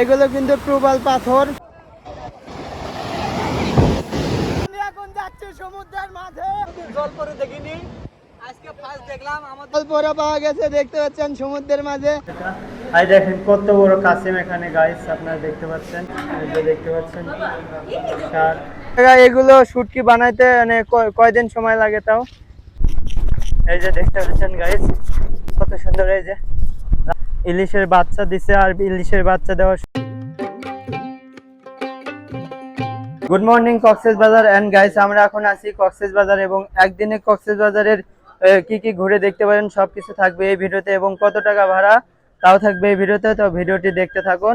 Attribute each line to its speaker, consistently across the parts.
Speaker 1: এগুলো কিন্তু প্রবাল পাথর। এখন যাচ্ছি সমুদ্রের মাঝে। জল পরে দেখিনি। আজকে ফার্স্ট দেখলাম পাওয়া গেছে দেখতে পাচ্ছেন সমুদ্রের মাঝে।
Speaker 2: আই দেখেন কত বড় কাসিম এখানে গাইস আপনারা দেখতে পাচ্ছেন? এই যে দেখতে পাচ্ছেন এগুলো শুটকি বানাইতে মানে কয়- কয়দিন সময় লাগে তাও? এই যে দেখতে পাচ্ছেন গাইস কত সুন্দর এই যে। ইলিশের বাচ্চা দিছে আর ইলিশের বাচ্চা দেওয়া গুড মর্নিং কক্সেস বাজার এন্ড গাইস আমরা এখন আছি কক্সেস বাজার এবং একদিনে কক্সেস বাজারের কি কি ঘুরে দেখতে পারেন সবকিছু থাকবে এই ভিডিওতে এবং কত টাকা ভাড়া তাও থাকবে এই ভিডিওতে, তো ভিডিওটি দেখতে থাকুন।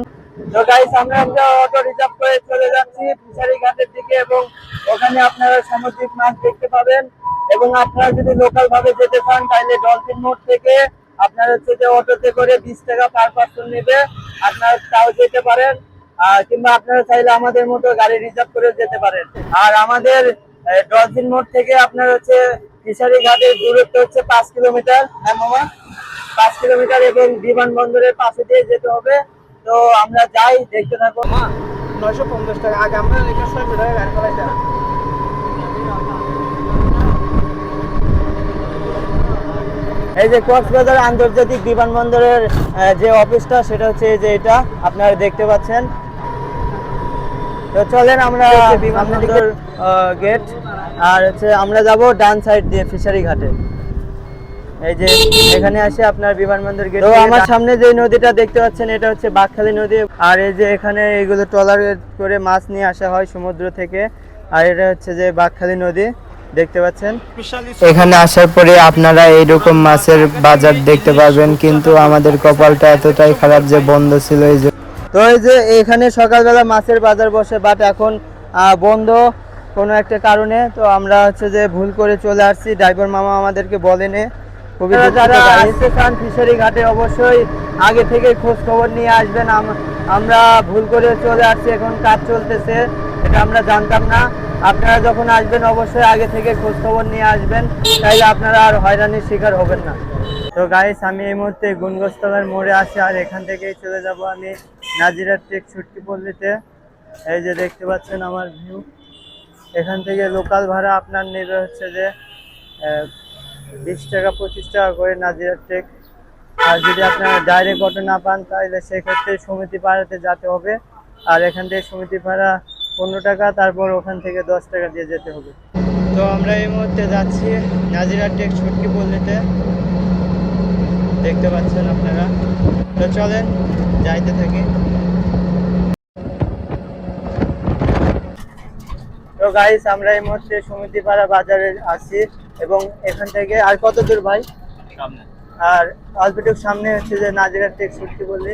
Speaker 2: তো গাইস আমরা একটা অটো রিজার্ভ করে চলে যাচ্ছি ফিশারি ঘাটের দিকে এবং ওখানে আপনারা সামুদ্রিক মাছ দেখতে পাবেন এবং আপনারা যদি লোকাল ভাবে যেতে চান তাহলে ডলফিন মোড় থেকে আপনারা হচ্ছে যে অটোতে করে বিশ টাকা পার পার্সন নেবে, আপনারা তাও যেতে পারেন কিংবা আপনারা চাইলে আমাদের মতো গাড়ি রিজার্ভ করে যেতে পারেন। আর আমাদের ডলফিন মোড় থেকে আপনার হচ্ছে ফিশারি ঘাটের দূরত্ব হচ্ছে পাঁচ কিলোমিটার হ্যাঁ মামা? পাঁচ কিলোমিটার এবং বিমানবন্দরের পাশে দিয়ে যেতে হবে। তো আমরা যাই, দেখতে থাকো
Speaker 1: নয়শো পঞ্চাশ টাকা, আগে আমরা
Speaker 2: এই যে কক্সবাজার আন্তর্জাতিক বিমানবন্দরের যে অফিসটা সেটা হচ্ছে এই যে এটা। আপনারা দেখতে পাচ্ছেন। তো চলেন আমরা বিমানবন্দর। গেট আর হচ্ছে আমরা যাব ডান সাইড দিয়ে ফিশারি ঘাটে। এই যে এখানে আসে আপনার বিমানবন্দর গেট তো আমার সামনে যে নদীটা দেখতে পাচ্ছেন এটা হচ্ছে বাকখালী নদী। আর এই যে এখানে এগুলো ট্রলার করে মাছ নিয়ে আসা হয় সমুদ্র থেকে। আর এটা হচ্ছে যে বাকখালী নদী। দেখতে পাচ্ছেন? এখানে আসার পরে আপনারা এইরকম মাছের বাজার দেখতে পাবেন কিন্তু আমাদের কপালটা এতটাই খারাপ যে বন্ধ ছিল এই যে। তো এই যে এখানে সকালবেলা মাছের বাজার বসে বাট এখন বন্ধ কোনো একটা কারণে। তো আমরা হচ্ছে যে ভুল করে চলে আসছি। ড্রাইভার মামা আমাদেরকে বলেনি খুবই যারা
Speaker 1: যারা
Speaker 2: আসতে চান ফিশারি ঘাটে অবশ্যই আগে থেকে খোঁজ খবর নিয়ে আসবেন। আমরা ভুল করে চলে আসছি এখন কাজ চলতেছে এটা আমরা জানতাম না। আপনারা যখন আসবেন, অবশ্যই আগে থেকে খোঁজ খবর নিয়ে আসবেন। তাইলে আপনারা আর হয়রানির শিকার হবেন না। তো গাইস আমি এই মুহূর্তে গুনগোস্তলার মোড়ে আসি আর এখান থেকেই চলে যাব আমি নাজিরার টেক ছুটকি পল্লীতে। এই যে দেখতে পাচ্ছেন আমার ভিউ এখান থেকে লোকাল ভাড়া আপনার নেবে হচ্ছে যে বিশ টাকা, পঁচিশ টাকা করে নাজিরার টেক। আর যদি আপনারা ডাইরেক্ট অটো না পান তাহলে সেক্ষেত্রে সমিতি পাড়াতে যেতে হবে। আর এখান থেকে সমিতি ভাড়া পনেরো টাকা তারপর ওখান থেকে দশ টাকা দিয়ে যেতে হবে। তো আমরা এই মুহূর্তে যাচ্ছি নাজিরার টেক ছুটকি পল্লীতে। দেখতে পাচ্ছেন আপনারা। তো চলেন যাইতে থাকি। তো গাইস আমরা এই মুহূর্তে সমিতিপাড়া বাজারে আছি এবং এখান থেকে আর কত দূর ভাই? আর অল্পটুক সামনে হচ্ছে যে নাজিরার টেক ছুটকি বললি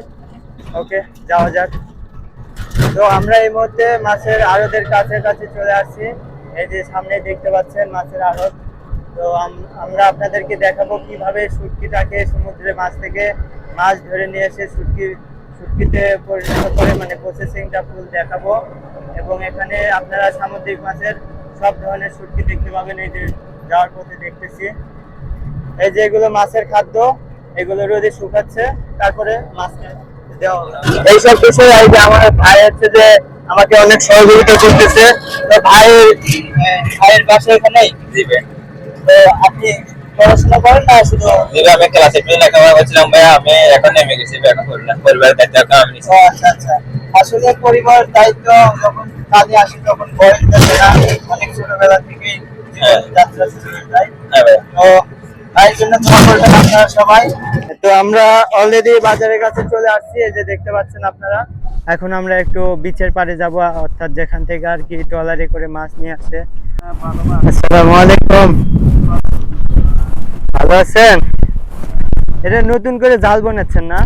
Speaker 2: ওকে যাওয়া যাক। তো আমরা এই মুহূর্তে মাছের আড়তের কাছে কাছে চলে আসছি। এই যে সামনে দেখতে পাচ্ছেন মাছের আড়ত। তো আমরা আপনাদেরকে দেখাবো কীভাবে শুটকিটাকে সমুদ্রের মাছ থেকে মাছ ধরে নিয়ে এসে শুটকি শুটকিতে পরিণত করে মানে প্রসেসিংটা ফুল দেখাবো। এবং এখানে আপনারা সামুদ্রিক মাছের সব ধরনের শুটকি দেখতে পাবেন। এই যে যাওয়ার পথে দেখতেছি। এই যে এগুলো মাছের খাদ্য, এগুলো রোদে শুকাচ্ছে। তারপরে মাছকে এইসব বিষয়ে এই যে আমার ভাই হচ্ছে যে আমাকে অনেক সহযোগিতা করতেছে তো ভাই ভাইয়ের বাসা এখানেই দিবে। তো আপনি পড়াশোনা করেন না শুধু?
Speaker 3: আমি ক্লাসে টুয়ে লেখাপড়া করছিলাম ভাইয়া আমি এখন নেমে গেছি এখন করি না। পরিবারের দায়িত্ব আমি
Speaker 2: আচ্ছা আচ্ছা। আসলে পরিবার দায়িত্ব যখন কাজে আসি তখন বয়স থাকে না অনেক ছোটবেলা থেকেই
Speaker 3: হ্যাঁ।
Speaker 2: যাত্রা শুরু হয়ে যায়।
Speaker 3: হ্যাঁ
Speaker 2: তো তাই জন্য দোয়া আপনারা সবাই। তো আমরা অলরেডি বাজারের কাছে চলে আসছি এই যে দেখতে পাচ্ছেন আপনারা। এখন আমরা একটু বিচের পাড়ে যাব অর্থাৎ যেখান থেকে আর কি ট্রলারে করে মাছ নিয়ে আসে। আসসালামু আলাইকুম। ভালো আছেন? এটা নতুন করে জাল বানাচ্ছেন না?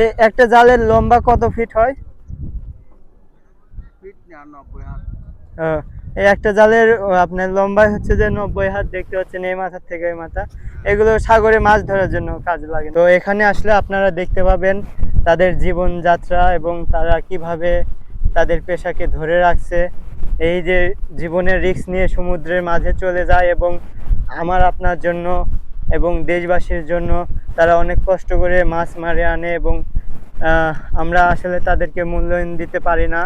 Speaker 2: এই একটা জালের লম্বা কত ফিট হয়? এই একটা জালের আপনার লম্বা হচ্ছে যে নব্বই হাত, দেখতে পাচ্ছেন এই মাথার থেকে এই মাথা। এগুলো সাগরে মাছ ধরার জন্য কাজ লাগে। তো এখানে আসলে আপনারা দেখতে পাবেন তাদের জীবনযাত্রা এবং তারা কীভাবে তাদের পেশাকে ধরে রাখছে। এই যে জীবনের রিস্ক নিয়ে সমুদ্রের মাঝে চলে যায় এবং আমার, আপনার জন্য এবং দেশবাসীর জন্য তারা অনেক কষ্ট করে মাছ মারে আনে এবং আমরা আসলে তাদেরকে মূল্যায়ন দিতে পারি না।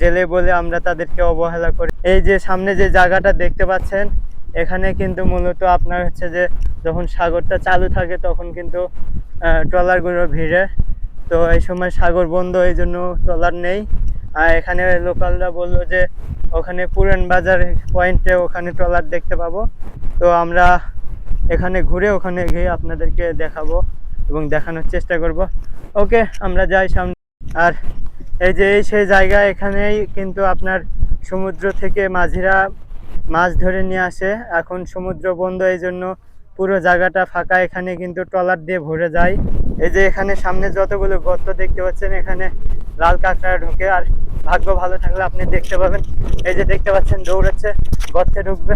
Speaker 2: জেলে বলে আমরা তাদেরকে অবহেলা করি। এই যে সামনে যে জায়গাটা দেখতে পাচ্ছেন, এখানে কিন্তু মূলত আপনার হচ্ছে যে যখন সাগরটা চালু থাকে তখন কিন্তু ট্রলারগুলো ভিড়ে। তো এই সময় সাগর বন্ধ, এই জন্য ট্রলার নেই। আর এখানে লোকালরা বলল যে ওখানে পুরান বাজার পয়েন্টে ওখানে ট্রলার দেখতে পাবো। তো আমরা এখানে ঘুরে ওখানে গিয়ে আপনাদেরকে দেখাবো এবং দেখানোর চেষ্টা করব। ওকে, আমরা যাই সামনে। আর এই যে এই সেই জায়গা এখানেই কিন্তু আপনার সমুদ্র থেকে মাঝিরা মাছ ধরে নিয়ে আসে। এখন সমুদ্র বন্ধ, এই জন্য পুরো জায়গাটা ফাঁকা। এখানে কিন্তু ট্রলার দিয়ে ভরে যায়। এই যে এখানে সামনে যতগুলো গর্ত দেখতে পাচ্ছেন, এখানে লাল কাঁকড়া ঢুকে। আর ভাগ্য ভালো থাকলে আপনি দেখতে পাবেন। এই যে দেখতে পাচ্ছেন, দৌড়াচ্ছে, গর্তে ঢুকবে।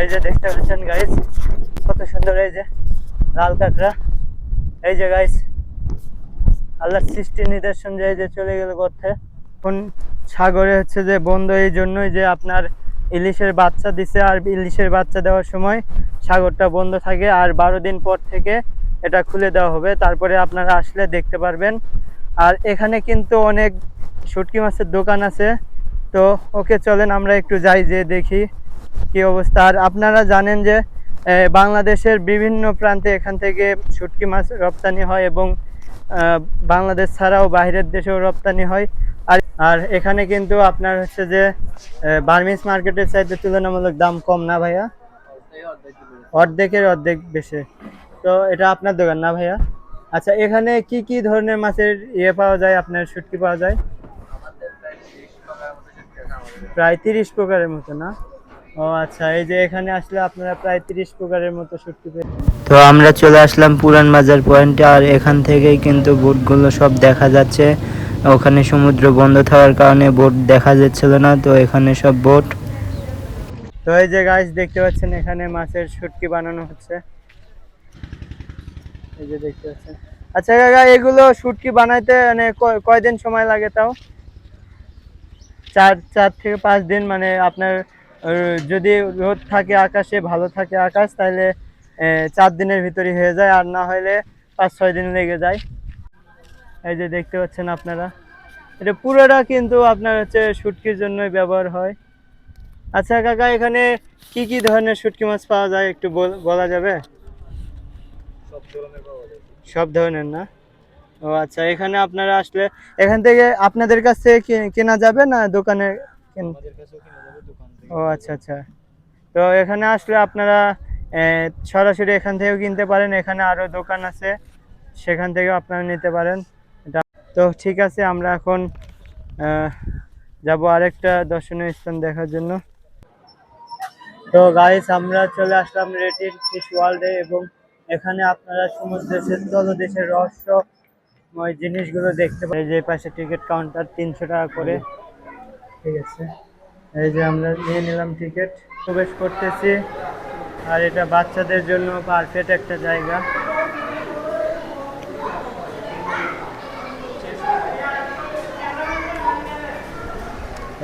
Speaker 2: এই যে দেখতে পাচ্ছেন গাইস কত সুন্দর, এই যে লাল কাঁকড়া। এই যে গাইস আল্লাহর সৃষ্টির নিদর্শন যে যে চলে গেল গর্তে এখন সাগরে হচ্ছে যে বন্ধ এই জন্যই যে আপনার ইলিশের বাচ্চা দিছে আর ইলিশের বাচ্চা দেওয়ার সময় সাগরটা বন্ধ থাকে আর বারো দিন পর থেকে এটা খুলে দেওয়া হবে। তারপরে আপনারা আসলে দেখতে পারবেন। আর এখানে কিন্তু অনেক শুটকি মাছের দোকান আছে। তো ওকে চলেন আমরা একটু যাই যে দেখি কি অবস্থা। আর আপনারা জানেন যে বাংলাদেশের বিভিন্ন প্রান্তে এখান থেকে শুটকি মাছ রপ্তানি হয় এবং বাংলাদেশ ছাড়াও বাইরের দেশেও রপ্তানি হয়। আর আর এখানে কিন্তু আপনার হচ্ছে যে বার্মিস মার্কেটের চাইতে তুলনামূলক দাম কম না ভাইয়া? অর্ধেকের অর্ধেক বেশি। তো এটা আপনার দোকান না ভাইয়া? আচ্ছা এখানে কি কি ধরনের মাছের ইয়ে পাওয়া যায়? আপনার শুটকি পাওয়া যায়? প্রায় তিরিশ প্রকারের মতো না? ও আচ্ছা এই যে এখানে আসলে আপনারা প্রায় তিরিশ প্রকারের মতো শুটকি পেয়ে
Speaker 4: তো আমরা চলে আসলাম পুরান বাজার পয়েন্টে আর এখান থেকেই কিন্তু বোটগুলো সব দেখা যাচ্ছে। ওখানে সমুদ্র বন্ধ থাকার কারণে বোট দেখা যাচ্ছিল না তো এখানে সব বোট।
Speaker 2: তো এই যে গাছ দেখতে পাচ্ছেন এখানে মাছের শুটকি বানানো হচ্ছে। এই যে দেখতে পাচ্ছেন। আচ্ছা কাকা এগুলো শুটকি বানাইতে মানে কয়- কয়দিন সময় লাগে তাও? চার চার থেকে পাঁচ দিন মানে আপনার যদি রোদ থাকে আকাশে ভালো থাকে আকাশ তাহলে চার দিনের ভিতরে হয়ে যায় আর না হলে পাঁচ ছয় দিন লেগে যায়। এই যে দেখতে পাচ্ছেন আপনারা। এটা পুরোটা কিন্তু আপনার হচ্ছে শুটকির জন্যই ব্যবহার হয়। আচ্ছা কাকা এখানে কি কি ধরনের শুটকি মাছ পাওয়া যায় একটু বল- যাবে? সব ধরনের না? ও আচ্ছা এখানে আপনারা আসলে এখান থেকে আপনাদের কাছ থেকে কেনা যাবে না দোকানে কেন- ও আচ্ছা আচ্ছা। তো এখানে আসলে আপনারা সরাসরি এখান থেকেও কিনতে পারেন। এখানে আরও দোকান আছে সেখান থেকেও আপনারা নিতে পারেন। তো ঠিক আছে আমরা এখন যাব আরেকটা দর্শনীয় স্থান দেখার জন্য। তো গাইস আমরা চলে আসলাম রেটির ফিশ ওয়ার্ল্ডে এবং এখানে আপনারা সমুদ্রের তলদেশের রহস্যময় জিনিসগুলো দেখতে পাই যে পাশে টিকিট কাউন্টার তিনশো টাকা করে। ঠিক আছে। এই যে আমরা নিয়ে নিলাম টিকিট। প্রবেশ করতেছি। আর এটা বাচ্চাদের জন্য পারফেক্ট একটা জায়গা।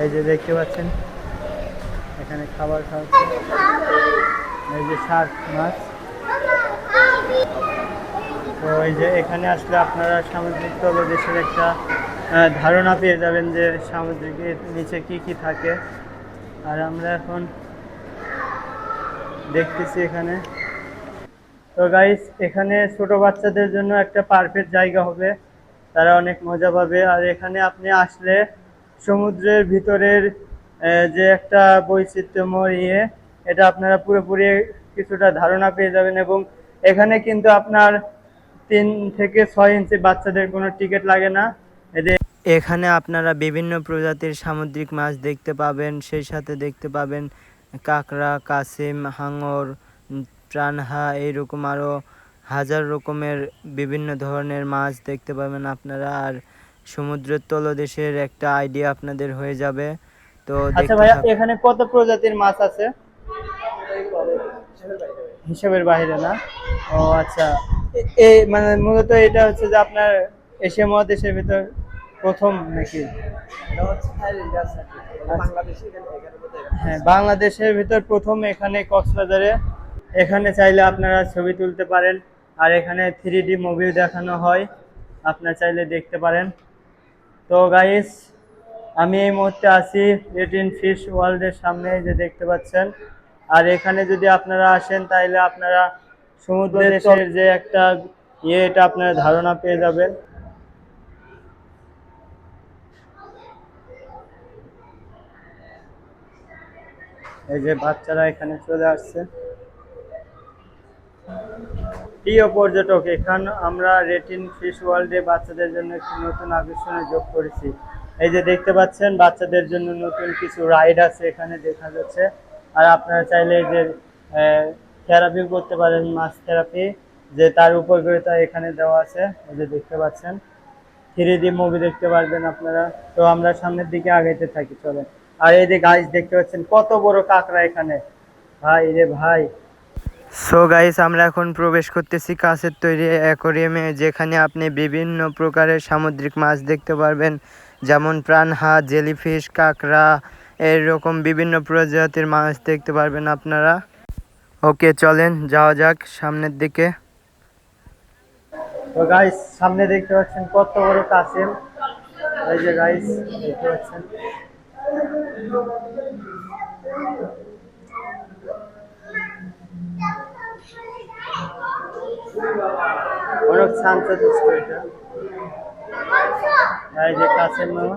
Speaker 2: এই যে দেখতে পাচ্ছেন, এখানে খাবার খাওয়াচ্ছে এই যে শার্ক মাছ। তো এই যে এখানে আসলে আপনারা সামুদ্রিক তলদেশের একটা ধারণা পেয়ে যাবেন যে সামুদ্রিকের নিচে কি কি থাকে। আর আমরা এখন দেখতেছি এখানে। তো গাইস এখানে ছোট বাচ্চাদের জন্য একটা পারফেক্ট জায়গা হবে। তারা অনেক মজা পাবে। আর এখানে আপনি আসলে সমুদ্রের ভিতরের যে একটা বৈচিত্র্যময় ইয়ে এটা আপনারা পুরোপুরি কিছুটা ধারণা পেয়ে যাবেন। এবং এখানে কিন্তু আপনার তিন থেকে ছয় ইঞ্চি বাচ্চাদের কোনো টিকিট লাগে না।
Speaker 4: এখানে আপনারা বিভিন্ন প্রজাতির সামুদ্রিক মাছ দেখতে পাবেন সেই সাথে দেখতে পাবেন কাঁকড়া কাসিম হাঙর প্রাণহা এইরকম আরও হাজার রকমের বিভিন্ন ধরনের মাছ দেখতে পাবেন আপনারা। আর সমুদ্রের তলদেশের একটা আইডিয়া আপনাদের হয়ে যাবে। তো
Speaker 2: আচ্ছা ভাইয়া এখানে কত প্রজাতির মাছ আছে? হিসাবের বাইরে না। ও আচ্ছা। এই মানে মূলত এটা হচ্ছে যে আপনার এশিয়া মহাদেশের ভিতর প্রথম নাকি? হ্যাঁ বাংলাদেশের ভিতর প্রথম এখানে কক্সবাজারে। এখানে চাইলে আপনারা ছবি তুলতে পারেন। আর এখানে থ্রি ডি মুভি দেখানো হয়। আপনারা চাইলে দেখতে পারেন। তো গাইস আমি এই মুহূর্তে আছি এটিন ফিশ ওয়ার্ল্ডের সামনে যে দেখতে পাচ্ছেন। আর এখানে যদি আপনারা আসেন তাহলে আপনারা সমুদ্র দেশের যে একটা ইয়ে এটা আপনারা ধারণা পেয়ে যাবেন। এই যে বাচ্চারা এখানে চলে আসছে। প্রিয় পর্যটক, এখান আমরা রেটিন ফিশ ওয়ার্ল্ডে বাচ্চাদের জন্য একটি নতুন আকর্ষণে যোগ করেছি। এই যে দেখতে পাচ্ছেন, বাচ্চাদের জন্য নতুন কিছু রাইড আছে এখানে দেখা যাচ্ছে। আর আপনারা চাইলে এই যে থেরাপি করতে পারেন, মাছ থেরাপি, যে তার উপকারিতা এখানে দেওয়া আছে। এই যে দেখতে পাচ্ছেন থ্রি ডি মুভি দেখতে পারবেন আপনারা। তো আমরা সামনের দিকে আগাইতে থাকি চলে আর এই যে গাছ দেখতে পাচ্ছেন কত বড় কাঁকড়া এখানে। ভাই রে ভাই।
Speaker 4: সো গাইস আমরা এখন প্রবেশ করতেছি কাছের তৈরি অ্যাকোরিয়ামে যেখানে আপনি বিভিন্ন প্রকারের সামুদ্রিক মাছ দেখতে পারবেন যেমন প্রাণহা জেলিফিশ কাঁকড়া এরকম বিভিন্ন প্রজাতির মাছ দেখতে পারবেন আপনারা। ওকে চলেন যাওয়া যাক সামনের দিকে।
Speaker 2: তো গাইস সামনে দেখতে পাচ্ছেন কত বড় কাসিম এই যে গাইস দেখতে পাচ্ছেন। অনেক শান্ত দুষ্ট এটা এই যে কাসিম মামা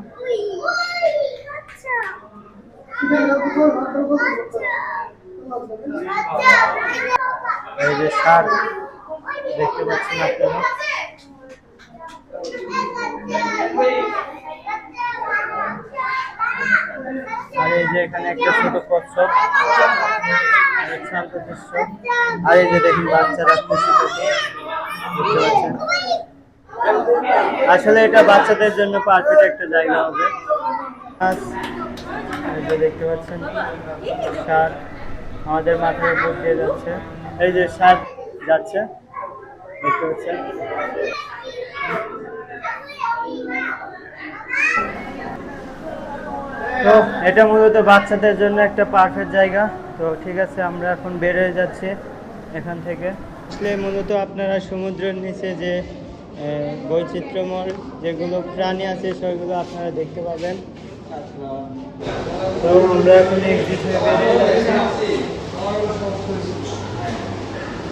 Speaker 2: এই যে শার্ক দেখতে পাচ্ছেন আপনারা যে এখানে একটা ছোট কচ্ছপ শান্ত দৃশ্য। আর এই যে দেখুন, বাচ্চারা খুশি দেখতে পাচ্ছেন। আসলে এটা বাচ্চাদের জন্য পারফেক্ট একটা জায়গা হবে। দেখতে পাচ্ছেন শার্ক আমাদের মাথার উপর দিয়ে যাচ্ছে। এই যে শার্ক যাচ্ছে, দেখতে পাচ্ছেন। তো এটা মূলত বাচ্চাদের জন্য একটা পারফেক্ট জায়গা। তো ঠিক আছে, আমরা এখন বের হয়ে যাচ্ছি এখান থেকে। আসলে মূলত আপনারা সমুদ্রের নিচে যে বৈচিত্র্যময় যেগুলো প্রাণী আছে সেগুলো আপনারা দেখতে পাবেন। তো আমরা এখন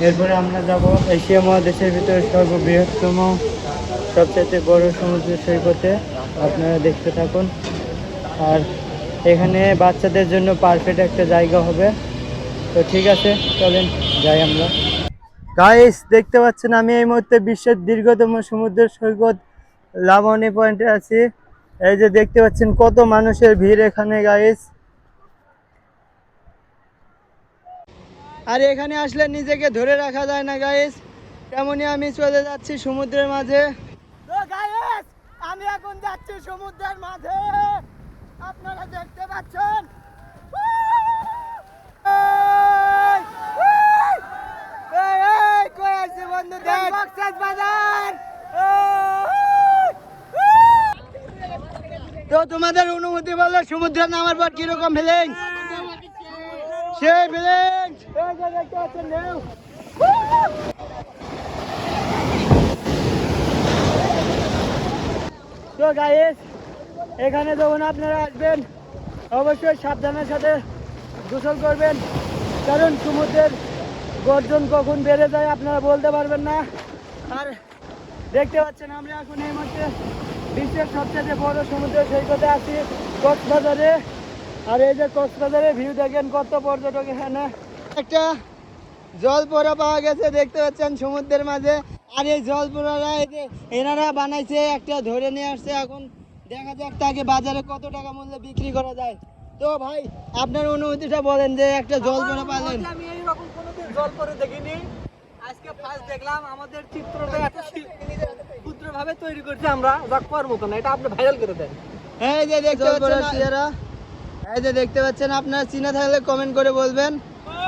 Speaker 2: এরপরে আমরা যাব এশিয়া মহাদেশের ভিতরে সর্ববৃহত্তম সবচেয়ে বড় সমুদ্র সৈকতে। আপনারা দেখতে থাকুন। আর এখানে বাচ্চাদের জন্য পারফেক্ট একটা জায়গা হবে। তো ঠিক আছে, চলেন যাই আমরা। গাইস দেখতে পাচ্ছেন আমি এই মুহূর্তে বিশ্বের দীর্ঘতম সমুদ্র সৈকত লাবণী পয়েন্টে আছি। এই যে দেখতে পাচ্ছেন কত মানুষের ভিড় এখানে গাইস
Speaker 1: আর এখানে আসলে নিজেকে ধরে রাখা যায় না গাইস তেমনই আমি চলে যাচ্ছি সমুদ্রের মাঝে। আমি এখন যাচ্ছি সমুদ্রের মাঝে। আপনারা দেখতে পাচ্ছেন। তো তোমাদের অনুমতি বলো সমুদ্রে নামার পর কীরকম ফিলিংস সেই ফিলিংস দেখতে পাচ্ছেন তো গাইস এখানে যখন আপনারা আসবেন, অবশ্যই সাবধানের সাথে গোসল করবেন। কারণ সমুদ্রের গর্জন কখন বেড়ে যায় আপনারা বলতে পারবেন না। আর দেখতে পাচ্ছেন, আমরা এখন এই মুহূর্তে বিশ্বের সবচেয়ে বড় সমুদ্র সৈকতে আছি, কক্সবাজারে। আর এই যে কক্সবাজারের ভিউ দেখেন, কত পর্যটক এখানে। একটা জল জলপোড়া পাওয়া গেছে, দেখতে পাচ্ছেন সমুদ্রের মাঝে। আর এই জলপোড়ারা এই যে এনারা বানাইছে, একটা ধরে নিয়ে আসছে এখন। দেখা যাক তাকে বাজারে কত টাকা মূল্যে বিক্রি করা যায়। তো ভাই আপনার অনুভূতিটা বলেন যে একটা জলপোড়া পালেন।
Speaker 5: আমি এইরকম কোনোদিন জল পরে দেখিনি। আজকে ফার্স্ট দেখলাম আমাদের চিত্রটা এত ক্ষুদ্র ভাবে তৈরি করছি আমরা যা করার মতো না এটা আপনি ভাইরাল করে দেন।
Speaker 1: এই যে দেখতে পাচ্ছেন সিয়ারা এই যে দেখতে পাচ্ছেন আপনারা চিনা থাকলে কমেন্ট করে বলবেন।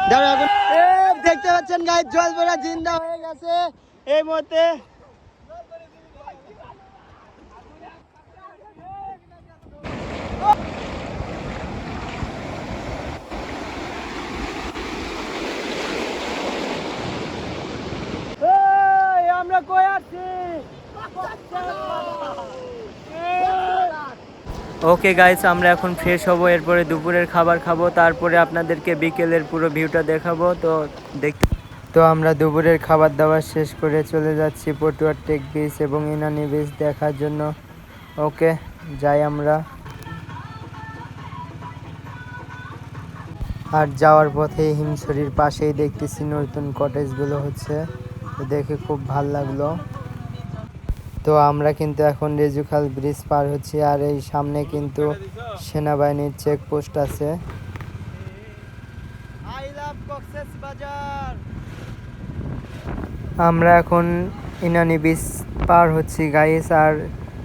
Speaker 1: দাঁড়া এখন এই দেখতে পাচ্ছেন গায়ে জল পড়া জিন্দা হয়ে গেছে। এই মুহূর্তে
Speaker 2: ওকে গাইস আমরা এখন ফ্রেশ হব এরপরে দুপুরের খাবার খাব তারপরে আপনাদেরকে বিকেলের পুরো ভিউটা দেখাবো তো দেখ তো আমরা দুপুরের খাবার দাবার শেষ করে চলে যাচ্ছি পটুয়ার টেক বিচ এবং ইনানি বিচ দেখার জন্য। ওকে যাই আমরা। আর যাওয়ার পথে হিমছড়ির পাশেই দেখতেছি নতুন কটেজগুলো হচ্ছে। দেখে খুব ভালো লাগল। তো আমরা কিন্তু এখন রেজুখাল ব্রিজ পার হচ্ছি আর এই সামনে কিন্তু সেনাবাহিনীর চেকপোস্ট আছে। আমরা এখন ইনানি বিচ পার হচ্ছি গাইস, আর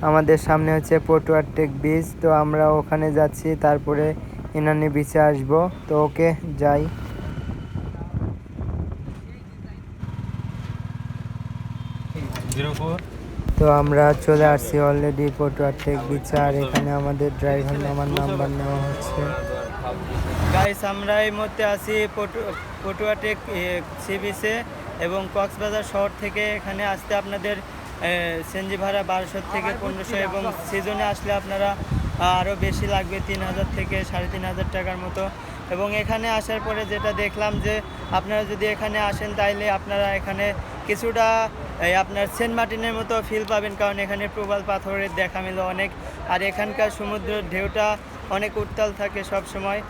Speaker 2: আমাদের সামনে হচ্ছে পটুয়ার টেক বিচ তো আমরা ওখানে যাচ্ছি, তারপরে ইনানি বিচে আসব তো ওকে যাই। তো আমরা চলে আসছি অলরেডি পটুয়ার টেক বিচে আর এখানে আমাদের ড্রাইভার নামার নাম্বার নেওয়া হচ্ছে। গাইস আমরা এই মুহূর্তে আছি পটু পটুয়া টেক সি বিচে এবং কক্সবাজার শহর থেকে এখানে আসতে আপনাদের সেনজি ভাড়া বারোশো থেকে পনেরোশো এবং সিজনে আসলে আপনারা আরও বেশি লাগবে তিন হাজার থেকে সাড়ে তিন হাজার টাকার মতো। এবং এখানে আসার পরে যেটা দেখলাম যে আপনারা যদি এখানে আসেন তাইলে আপনারা এখানে কিছুটা, এই আপনার সেন্ট মার্টিনের মতো ফিল পাবেন কারণ এখানে প্রবাল পাথরের দেখা মিলো অনেক। আর এখানকার সমুদ্রের ঢেউটা অনেক উত্তাল থাকে সব সময়।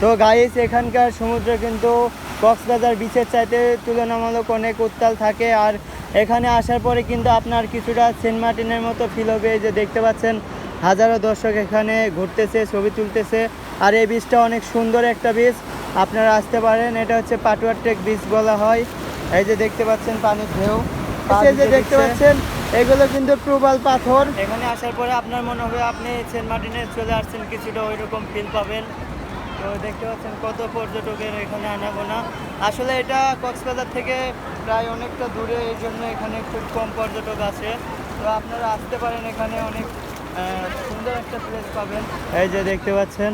Speaker 2: তো গাইস এখানকার সমুদ্র কিন্তু কক্সবাজার বিচের চাইতে তুলনামূলক অনেক উত্তাল থাকে। আর এখানে আসার পরে কিন্তু আপনার কিছুটা সেন্ট মার্টিনের মতো ফিল হবে যে দেখতে পাচ্ছেন। হাজারো দর্শক এখানে ঘুরতেছে ছবি তুলতেছে। আর এই বীজটা অনেক সুন্দর একটা বীজ আপনারা আসতে পারেন এটা হচ্ছে পাটুয়ার টেক বীজ বলা হয়। এই যে দেখতে পাচ্ছেন পানির ঢেউ এই যে দেখতে পাচ্ছেন এগুলো কিন্তু প্রবাল পাথর। এখানে আসার পরে আপনার মনে হবে আপনি সেন্ট মার্টিনে চলে আসছেন কিছুটা ওই রকম ফিল পাবেন। তো দেখতে পাচ্ছেন কত পর্যটকের এখানে আনাগোনা। আসলে এটা কক্সবাজার থেকে প্রায় অনেকটা দূরে এই জন্য এখানে খুব কম পর্যটক আছে তো আপনারা আসতে পারেন এখানে অনেক সুন্দর একটা প্লেস পাবেন। এই যে দেখতে পাচ্ছেন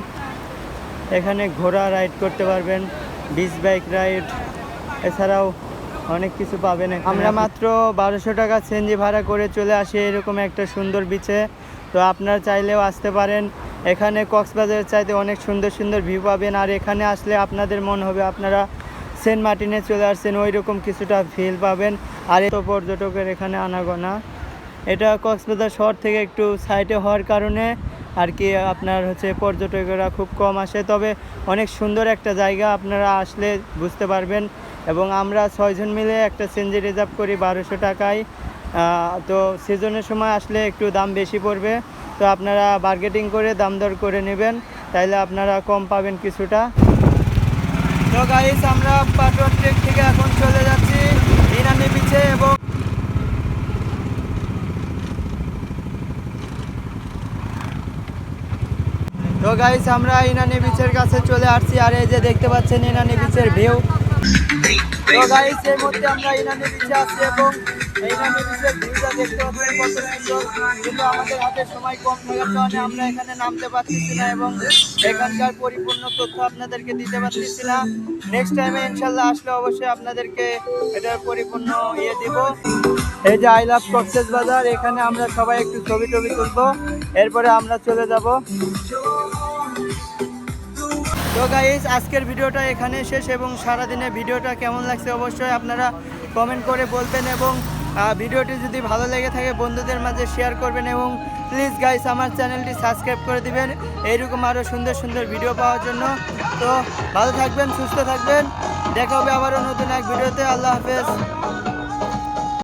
Speaker 2: এখানে ঘোড়া রাইড করতে পারবেন বিচ বাইক রাইড এছাড়াও অনেক কিছু পাবেন। আমরা মাত্র বারোশো টাকা সেনজি ভাড়া করে চলে আসি এরকম একটা সুন্দর বিচে তো আপনারা চাইলেও আসতে পারেন। এখানে কক্সবাজারের চাইতে অনেক সুন্দর সুন্দর ভিউ পাবেন। আর এখানে আসলে আপনাদের মন হবে আপনারা সেন্ট মার্টিনে চলে আসছেন ওই রকম কিছুটা ফিল পাবেন। আর এত পর্যটকের এখানে আনাগোনা। এটা কক্সবাজার শহর থেকে একটু সাইডে হওয়ার কারণে আর কি আপনার হচ্ছে পর্যটকেরা খুব কম আসে। তবে অনেক সুন্দর একটা জায়গা আপনারা আসলে বুঝতে পারবেন এবং আমরা ছয়জন মিলে একটা সেঞ্জি রিজার্ভ করি বারোশো টাকায়। তো সিজনের সময় আসলে একটু দাম বেশি পড়বে। তো আপনারা বার্গেটিং করে দাম দর করে নেবেন। তাইলে আপনারা কম পাবেন কিছুটা। তো গাইস আমরা পাটোয়ার ট্রেক থেকে এখন চলে যাচ্ছি। ইনানি বিচে এবং গাইস আমরা ইনানি বিচের কাছে চলে আসছি, আর এই যে দেখতে পাচ্ছেন ইনানি বিচের ভিউ গাইস মধ্যে আমরা এবং কিন্তু আমাদের হাতে সময় কম আমরা এখানে নামতে পারতেছি না এবং এখানকার পরিপূর্ণ তথ্য আপনাদেরকে দিতে পারতেছি না। নেক্সট টাইমে ইনশাল্লাহ আসলে অবশ্যই আপনাদেরকে পরিপূর্ণ ইয়ে দিব। এই যে আই লাভ বাজার এখানে আমরা সবাই একটু ছবি টবি তুলবো। এরপরে আমরা চলে যাব। তো গাইস আজকের ভিডিওটা এখানে শেষ এবং সারাদিনের ভিডিওটা কেমন লাগছে অবশ্যই আপনারা কমেন্ট করে বলবেন এবং ভিডিওটি যদি ভালো লেগে থাকে বন্ধুদের মাঝে শেয়ার করবেন এবং প্লিজ গাইস আমার চ্যানেলটি সাবস্ক্রাইব করে দিবেন। এইরকম আরও সুন্দর সুন্দর ভিডিও পাওয়ার জন্য। তো ভালো থাকবেন, সুস্থ থাকবেন। দেখা হবে আবারও নতুন এক ভিডিওতে। আল্লাহ হাফেজ।